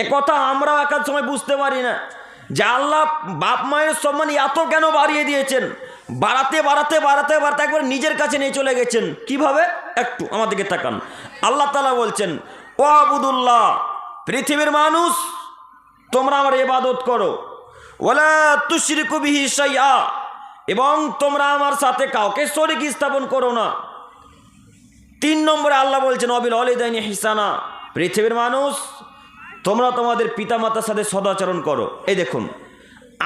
একথা আমরাও একার সময় বুঝতে পারি না যে আল্লাহ বাপ মায়ের সম্মান এত কেন বাড়িয়ে দিয়েছেন? বাড়াতে বাড়াতে বাড়াতে বাড়াতে একবার নিজের কাছে নিয়ে চলে গেছেন। কীভাবে? একটু আমাদেরকে তাকান। আল্লাহ তালা বলছেন, ও আবুদুল্লাহ, পৃথিবীর মানুষ, তোমরা আমার এবাদত করো। এবং তোমরা আমার সাথে কাউকে শরিক স্থাপন করো না। তিন নম্বরে আল্লাহ বলছেন, অবিল অলিদাইনি হিসানা, পৃথিবীর মানুষ তোমরা তোমাদের পিতামাতার সাথে সদাচরণ করো। এই দেখুন,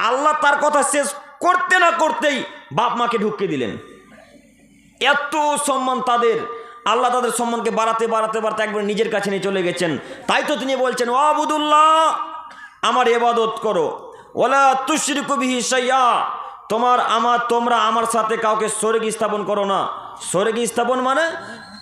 আল্লাহ তার কথা শেষ করতে না করতেই বাপ মাকে ঢুকিয়ে দিলেন। এত সম্মান তাদের, আল্লাহ তাদের সম্মানকে বাড়াতে বাড়াতে বাড়াতে একবার নিজের কাছে নিয়ে চলে গেছেন। তাই তো তিনি বলছেন, ও আবুদুল্লাহ, আমার এবাদত করো। ওলা তুশরিকু কবি হিসাইয়া তোমার আমার, তোমরা আমার সাথে কাউকে স্বর্গ স্থাপন করো না। স্বর্গ স্থাপন মানে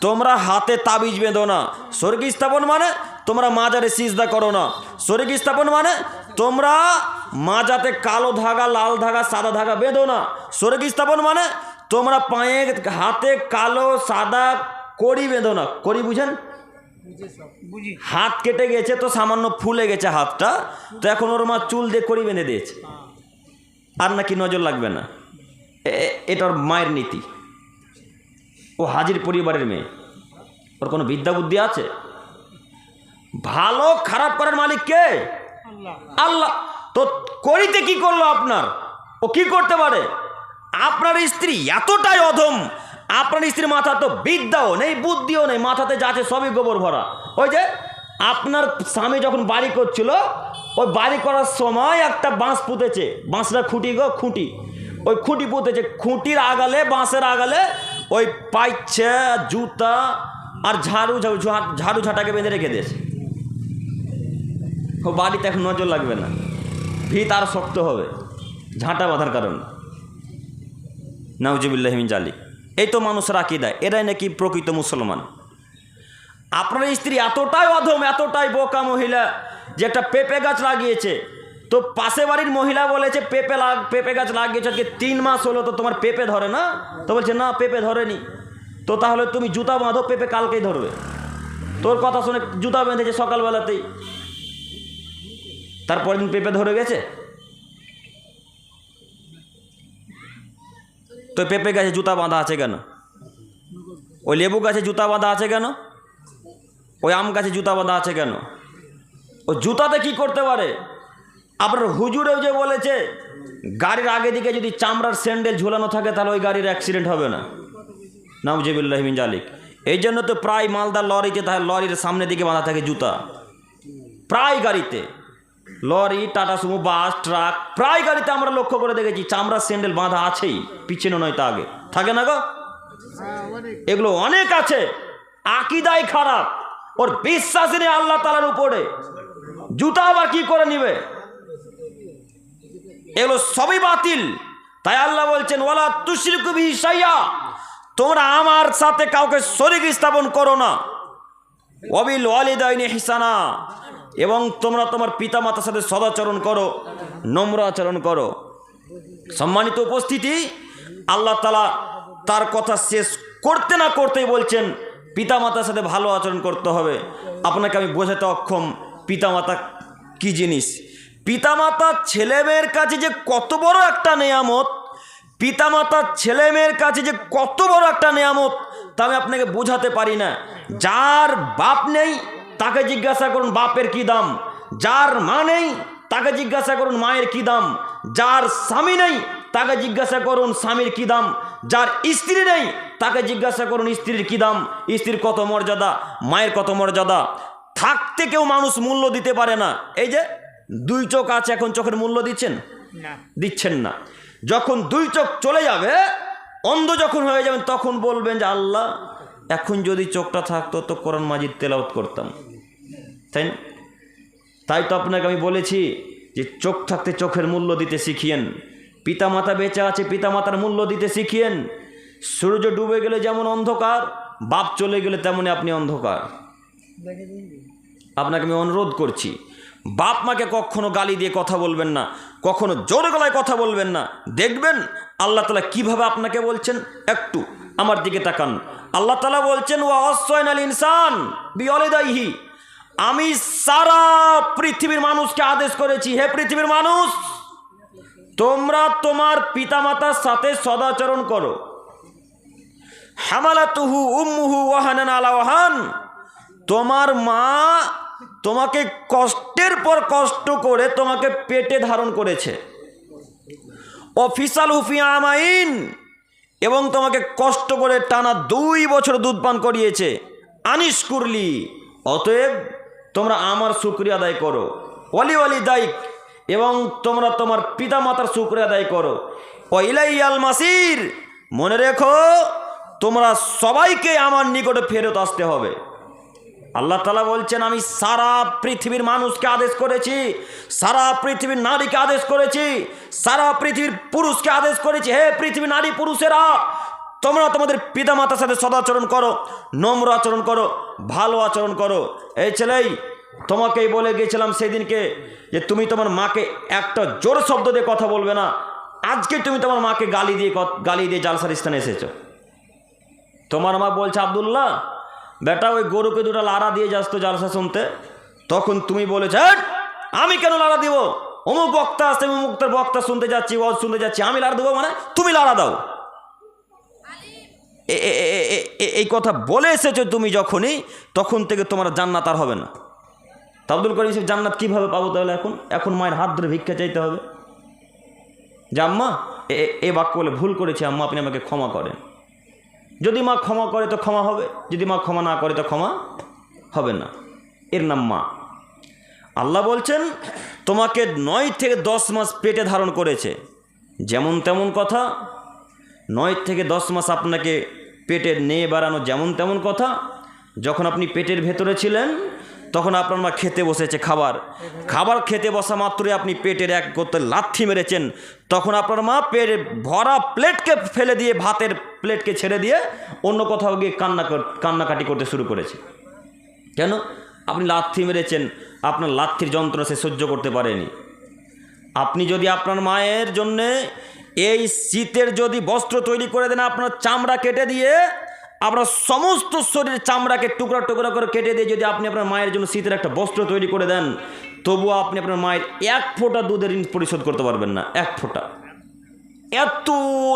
তোমরা হাতে তাবিজ বেঁধো না। স্বর্গ স্থাপন মানে তোমরা মাজারে সিজদা করো না। স্বর্গ স্থাপন মানে তোমরা মাজাতে কালো ধাগা, লাল ধাগা, সাদা ধাগা বেঁধো না। স্বর্গ স্থাপন মানে তোমরা পায়ে হাতে কালো, সাদা কড়ি বেঁধো না। কড়ি বুঝেন? হাত কেটে গেছে তো সামান্য ফুলে গেছে হাতটা, তো এখন ওর মা চুল দিয়ে কড়ি বেঁধে দিয়েছে। আর নাকি নজর লাগবে না। এ- এ- এটা ওর মায়ের নীতি। ও হাজির পরিবারের মেয়ে। ওর কোনো বিদ্যা বুদ্ধি আছে? ভালো খারাপ করার মালিক কে? আল্লাহ। তো করিতে কি করল আপনার? ও কি করতে পারে? আপনার স্ত্রী এতটাই অধম আপনার স্ত্রীর মাথা তো বিদ্যাও নেই বুদ্ধিও নেই মাথাতে যাচ্ছে সবই গোবর ভরা। ওই যে আপনার স্বামী যখন বাড়ি করছিল ওই বাড়ি করার সময় একটা বাঁশ পুঁতেছে। বাঁশটা খুঁটি গো খুঁটি। ওই খুঁটি পুঁতেছে। খুঁটির আগালে বাঁশের আগালে ওই পাইছে জুতা আর ঝাড়ু ঝাড়ু ঝাড়ু ঝাঁটাকে বেঁধে রেখে দিয়েছে। বাড়িতে এখন নজর লাগবে না। ভিত আর শক্ত হবে, ঝাঁটা বাঁধার কারণ। নাউজিবুল্লাহমিন জালি এই তো মানুষের আকিদা, এরাই নাকি প্রকৃত মুসলমান। আপনার স্ত্রী এতটাই অধম, এতটাই বোকা মহিলা, যে একটা পেঁপে গাছ লাগিয়েছে। তো পাশে বাড়ির মহিলা বলেছে, পেঁপে লাগ, পেঁপে গাছ লাগিয়েছে, আজকে তিন মাস হলো তো তোমার পেঁপে ধরে না? তো বলছে, না, পেঁপে ধরেনি। তো তাহলে তুমি জুতা বাঁধো, পেঁপে কালকেই ধরবে। তোর কথা শুনে জুতা বেঁধেছে সকালবেলাতেই। তারপর দিন পেঁপে ধরে গেছে? তো পেঁপে গাছে জুতা বাঁধা আছে কেন? ওই লেবু গাছে জুতা বাঁধা আছে কেন? ওই আম গাছে জুতা বাঁধা আছে কেন? ও জুতাতে কি করতে পারে? আপনার হুজুরেও যে বলেছে, গাড়ির আগে দিকে যদি চামড়ার স্যান্ডেল ঝুলানো থাকে, তাহলে ওই গাড়ির অ্যাক্সিডেন্ট হবে না। নামজিবুল্লাহমিন জালিক। এই জন্য তো প্রায় মালদা লরিতে তাহলে লরির সামনের দিকে বাঁধা থাকে জুতা। প্রায় গাড়িতে। Lorry, Tata Sumo, bus, truck, প্রায় গাড়িতে আমরা লক্ষ্য করে দেখেছি চামড়া, স্যান্ডেল বাঁধা আছেই, পিছনে নয় তা আগে। থাকে না গো? এগুলো অনেক আছে। আকিদাই খারাপ। ওর বিশ্বাস নেই আল্লাহ তালার উপরে। জুতা আবার কি করে নিবে? এগুলো সবই বাতিল। তাই আল্লাহ বলছেন ওলা তুশরিকু বিহি শাইয়া তোমরা আমার সাথে কাউকে শরীর স্থাপন করো না। অবিল ওয়ালিদাইনি হিসানা এবং তোমরা তোমার পিতামাতার সাথে সদাচরণ করো, নম্র আচরণ করো। সম্মানিত উপস্থিতি, আল্লাহ তালা তার কথা শেষ করতে না করতেই বলছেন, পিতামাতার সাথে ভালো আচরণ করতে হবে। আপনাকে আমি বোঝাতে অক্ষম, পিতামাতা কি জিনিস? পিতামাতা ছেলে মেয়ের কাছে যে কত বড় একটা নেয়ামত পিতামাতার ছেলে মেয়ের কাছে যে কত বড় একটা নেয়ামত, তা আমি আপনাকে বোঝাতে পারি না। যার বাপ নেই তাকে জিজ্ঞাসা করুন বাপের কি দাম? যার মা নেই তাকে জিজ্ঞাসা করুন মায়ের কি দাম? যার স্বামী নেই তাকে জিজ্ঞাসা করুন স্বামীর কি দাম? যার স্ত্রী নেই তাকে জিজ্ঞাসা করুন স্ত্রীর কি দাম? স্ত্রীর কত মর্যাদা? মায়ের কত মর্যাদা? থাকতে কেউ মানুষ মূল্য দিতে পারে না। এই যে দুই চোখ আছে এখন চোখের মূল্য দিচ্ছেন? দিচ্ছেন না। যখন দুই চোখ চলে যাবে অন্ধ যখন হয়ে যাবেন তখন বলবেন যে আল্লাহ এখন যদি চোখটা থাকতো তো কোরআন মাজিদ তেলাওত করতাম। তাই তাই তো আপনাকে আমি বলেছি যে চোখ থাকতে চোখের মূল্য দিতে শিখিয়েন। পিতামাতা বেঁচে আছে, পিতামাতার মূল্য দিতে শিখিয়েন। সূর্য ডুবে গেলে যেমন অন্ধকার, বাপ চলে গেলে তেমনই আপনি অন্ধকার। আপনাকে আমি অনুরোধ করছি, বাপ মাকে কখনো গালি দিয়ে কথা বলবেন না, কখনো জোর গলায় কথা বলবেন না। দেখবেন আল্লাহ তালা কীভাবে আপনাকে বলছেন? একটু আমার দিকে তাকান। আল্লাহ তালা বলছেন ও অসয়ন আল ইনসান বিয়লেদাইহি আমি সারা পৃথিবীর মানুষকে আদেশ করেছি, হে পৃথিবীর মানুষ, তোমরা তোমার পিতামাতার সাথে সদাচরণ করো। হামালাতুহু উম্মুহু ওয়াহানান আলা তোমার মা তোমাকে কষ্টের পর কষ্ট করে তোমাকে পেটে ধারণ করেছে। অফিসাল হুফি আমাইন, এবং তোমাকে কষ্ট করে টানা দুই বছর দুধ পান করিয়েছে। আনিস কুরলি অতএব তোমরা আমার শুক্রিয়া আদায় করো। অলি অলি দায়িক এবং তোমরা তোমার পিতা মাতার শুক্রিয়া আদায় করো। ওইলাই আল মাসির, মনে রেখো, তোমরা সবাইকে আমার নিকটে ফেরত আসতে হবে। আল্লাহ তালা বলছেন, আমি সারা পৃথিবীর মানুষকে আদেশ করেছি, সারা পৃথিবীর নারীকে আদেশ করেছি, সারা পৃথিবীর পুরুষকে আদেশ করেছি। হে পৃথিবীর নারী পুরুষেরা তোমরা তোমাদের পিতামাতার সাথে সদাচরণ করো, নম্র আচরণ করো, ভালো আচরণ করো। এই ছেলেই তোমাকেই বলে গিয়েছিলাম সেদিনকে যে তুমি তোমার মাকে একটা জোর শব্দ দিয়ে কথা বলবে না। আজকে তুমি তোমার মাকে গালি দিয়ে গালি দিয়ে জালসার স্থানে এসেছ। তোমার মা বলছে, আবদুল্লাহ, বেটা, ওই গরুকে দুটো লাড়া দিয়ে যাস তো জালসা শুনতে। তখন তুমি বলেছ আমি কেন লাড়া দিব? অমুক বক্তা আসছে মুক্তার বক্তা শুনতে যাচ্ছি, ওয়াজ শুনতে যাচ্ছি, আমি লাড়া দেবো মানে তুমি লাড়া দাও। এই কথা বলে এসেছ তুমি যখনই, তখন থেকে তোমার জান্নাত আর হবে না। আব্দুল করিম সাহেব, জান্নাত কীভাবে পাবো তাহলে এখন? এখন মায়ের হাত ধরে ভিক্ষা চাইতে হবে। যে আম্মা এ বাক্য বলে ভুল করেছি, আম্মা, আপনি আমাকে ক্ষমা করেন। যদি মা ক্ষমা করে তো ক্ষমা হবে, যদি মা ক্ষমা না করে তো ক্ষমা হবে না। এর নাম মা। আল্লাহ বলছেন, তোমাকে নয় থেকে দশ মাস পেটে ধারণ করেছে। যেমন তেমন কথা, নয় থেকে দশ মাস আপনাকে পেটে নিয়ে বেড়ানো যেমন তেমন কথা, যখন আপনি পেটের ভেতরে ছিলেন, তখন আপনার মা খেতে বসেছে খাবার। খাবার খেতে বসা মাত্রই আপনি পেটের এক করতে লাথি মেরেছেন, তখন আপনার মা পেটে ভরা প্লেটকে ফেলে দিয়ে, ভাতের প্লেটকে ছেড়ে দিয়ে অন্য কোথাও গিয়ে কান্না কান্নাকাটি করতে শুরু করেছে। কেন? আপনি লাথি মেরেছেন, আপনার লাথির যন্ত্রণা সে সহ্য করতে পারেনি। আপনি যদি আপনার মায়ের জন্যে এই শীতের যদি বস্ত্র তৈরি করে দেন, আপনার চামড়া কেটে দিয়ে, আপনার সমস্ত শরীর চামড়াকে টুকরা টুকরা করে কেটে দিয়ে যদি আপনি আপনার মায়ের জন্য শীতের একটা বস্ত্র তৈরি করে দেন, তবুও আপনি আপনার মায়ের এক ফোঁটা দুধের ঋণ পরিশোধ করতে পারবেন না, এক ফোঁটা। এত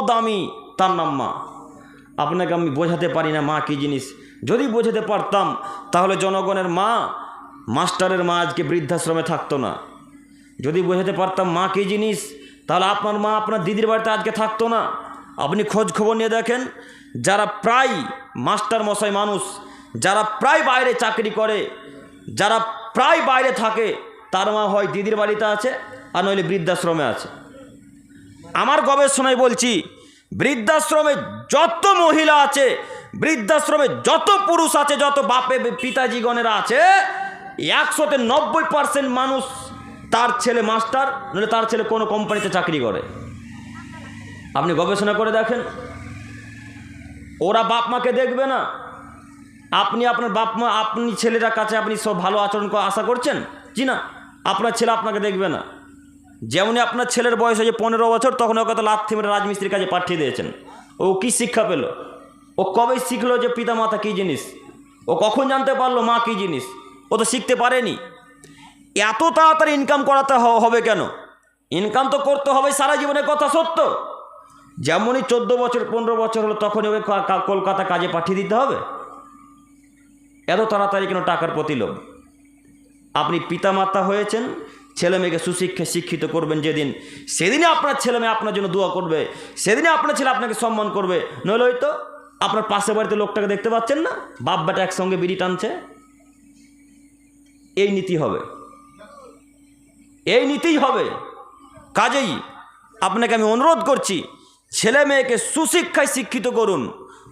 দামি তার নাম মা। আপনাকে আমি বোঝাতে পারি না মা কী জিনিস। যদি বোঝাতে পারতাম, তাহলে জনগণের মা, মাস্টারের মা আজকে বৃদ্ধাশ্রমে থাকতো না। যদি বোঝাতে পারতাম মা কী জিনিস তাহলে আপনার মা আপনার দিদির বাড়িতে আজকে থাকতো না। আপনি খোঁজ খবর নিয়ে দেখেন, যারা প্রায় মাস্টার মশাই মানুষ, যারা প্রায় বাইরে চাকরি করে, যারা প্রায় বাইরে থাকে, তার মা হয় দিদির বাড়িতে আছে আর নইলে বৃদ্ধাশ্রমে আছে। আমার গবেষণায় বলছি, বৃদ্ধাশ্রমে যত মহিলা আছে, বৃদ্ধাশ্রমে যত পুরুষ আছে, যত বাপে পিতাজিগণেরা আছে, একশোতে নব্বই পার্সেন্ট মানুষ তার ছেলে মাস্টার, নইলে তার ছেলে কোনো কোম্পানিতে চাকরি করে। আপনি গবেষণা করে দেখেন। ওরা বাপ মাকে দেখবে না। আপনি আপনার বাপ মা, আপনি ছেলেটার কাছে আপনি সব ভালো আচরণ করা আশা করছেন? জি না, আপনার ছেলে আপনাকে দেখবে না। যেমনই আপনার ছেলের বয়স হয়েছে পনেরো বছর, তখন ওকে তো লাথি মেরে রাজমিস্ত্রির কাছে পাঠিয়ে দিয়েছেন। ও কি শিক্ষা পেল? ও কবে শিখলো যে পিতা মাতা কী জিনিস? ও কখন জানতে পারল মা কী জিনিস? ও তো শিখতে পারেনি। এত তাড়াতাড়ি ইনকাম করাতে হবে কেন? ইনকাম তো করতে হবে সারা জীবনের কথা সত্য। যেমনই চোদ্দ বছর, পনেরো বছর হলো, তখনই ওকে কলকাতা কাজে পাঠিয়ে দিতে হবে। এত তাড়াতাড়ি কেন টাকার প্রতি লোভ। আপনি পিতামাতা হয়েছেন, ছেলে মেয়েকে সুশিক্ষায় শিক্ষিত করবেন যেদিন সেদিনে আপনার ছেলে মেয়ে আপনার জন্য দোয়া করবে সেদিনে আপনার ছেলে আপনাকে সম্মান করবে। নইলে হয়তো আপনার পাশে বাড়িতে লোকটাকে দেখতে পাচ্ছেন না? বাপ বেটা একসঙ্গে বিড়ি টানছে। এই নীতি হবে। এই নীতিই হবে। কাজেই আপনাকে আমি অনুরোধ করছি, ছেলে মেয়েকে সুশিক্ষায় শিক্ষিত করুন,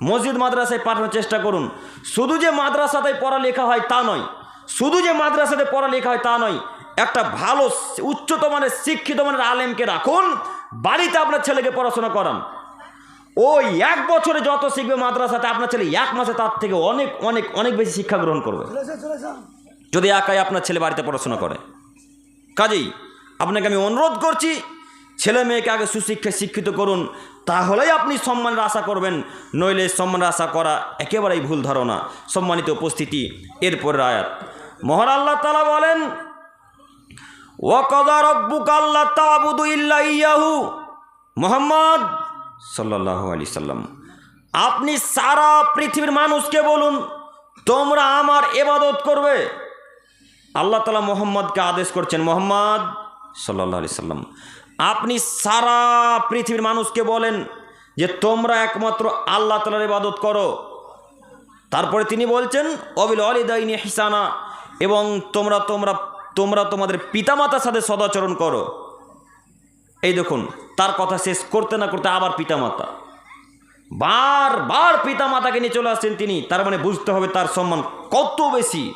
মসজিদ মাদ্রাসায় পাঠানোর চেষ্টা করুন। শুধু যে মাদ্রাসাতে পড়ালেখা হয় তা নয়, শুধু যে মাদ্রাসাতে পড়ালেখা হয় তা নয়, একটা ভালো উচ্চতর মানের শিক্ষিত মানের আলেমকে রাখুন, বাড়িতে আপনার ছেলেকে পড়াশোনা করান। ওই এক বছরে যত শিখবে মাদ্রাসাতে, আপনার ছেলে এক মাসে তার থেকে অনেক অনেক অনেক বেশি শিক্ষা গ্রহণ করবে। যদি একাই আপনার ছেলে বাড়িতে পড়াশোনা করে। কাজেই আপনাকে আমি অনুরোধ করছি, ছেলে মেয়েকে আগে সুশিক্ষায় শিক্ষিত করুন, তাহলেই আপনি সম্মানের আশা করবেন, নইলে সম্মানের আশা করা একেবারেই ভুল ধারণা। সম্মানিত উপস্থিতি এরপর আয়াত। মহান আল্লাহ তালা বলেন, ওয়াকদা রব্বুক আল্লাহ তাবুদু ইল্লা ইয়াহু। মোহাম্মদ সাল্লাল্লাহু আলাইহি সাল্লাম, আপনি সারা পৃথিবীর মানুষকে বলুন, তোমরা আমার এবাদত করবে। আল্লাহ তালা মোহাম্মদকে আদেশ করছেন, মোহাম্মদ সাল্লাহ আলি সাল্লাম। আপনি সারা পৃথিবীর মানুষকে বলেন যে তোমরা একমাত্র আল্লাহ তালার ইবাদত করো। তারপরে তিনি বলছেন অবিল অলিদাইনি হিসানা এবং তোমরা তোমরা তোমরা তোমাদের পিতামাতার সাথে সদাচরণ করো। এই দেখুন, তার কথা শেষ করতে না করতে আবার পিতামাতা। বারবার পিতামাতাকে নিয়ে চলে আসছেন তিনি, তার মানে বুঝতে হবে তার সম্মান কত বেশি।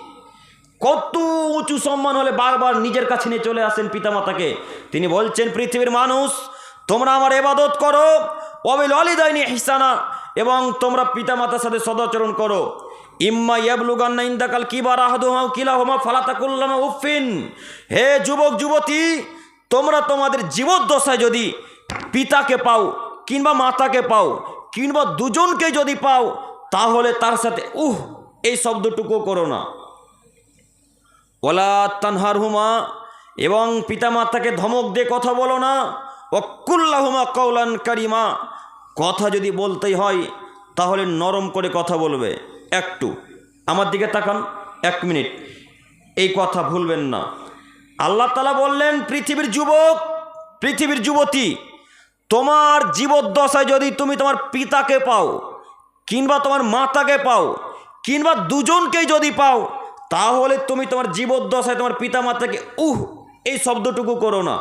কত উঁচু সম্মান হলে বারবার নিজের কাছে নিয়ে চলে আসেন পিতামাতাকে। তিনি বলছেন, পৃথিবীর মানুষ, তোমরা আমার এবাদত করো অবিল অলিদাইনি হিসানা এবং তোমরা পিতামাতার সাথে সদাচরণ করো। ইম্মা ইয়াবলুগান্না ইন্দাকাল কিবার আহাদুহা কিলাহুমা ফালাতাকুল্লামা উফিন হে যুবক, যুবতী, তোমরা তোমাদের জীবদ্দশায় যদি পিতাকে পাও, কিংবা মাতাকে পাও, কিংবা দুজনকে যদি পাও, তাহলে তার সাথে উহ, এই শব্দটুকু করো না। ওলা তানহার হুমা এবং পিতামাতাকে ধমক দিয়ে কথা বলো না। অকুল্লাহুমা কৌলান কারিমা, কথা যদি বলতেই হয়, তাহলে নরম করে কথা বলবে। একটু, আমার দিকে তাকান, এক মিনিট। এই কথা ভুলবেন না। আল্লাহ তালা বললেন, পৃথিবীর যুবক, পৃথিবীর যুবতী, তোমার জীবদ্দশায় যদি তুমি তোমার পিতাকে পাও, কিংবা তোমার মাতাকে পাও, কিংবা দুজনকেই যদি পাও তাহলে তুমি তোমার জীবদ্দশায় তোমার পিতামাতাকে, উহ, এই শব্দটুকু করো না।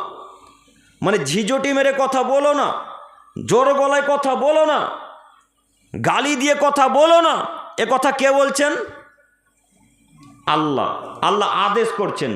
মানে ঝিঝটি মেরে কথা বলো না, জোর গলায় কথা বলো না, গালি দিয়ে কথা বলো না, এ কথা কে বলছেন? আল্লাহ আল্লাহ আদেশ করছেন।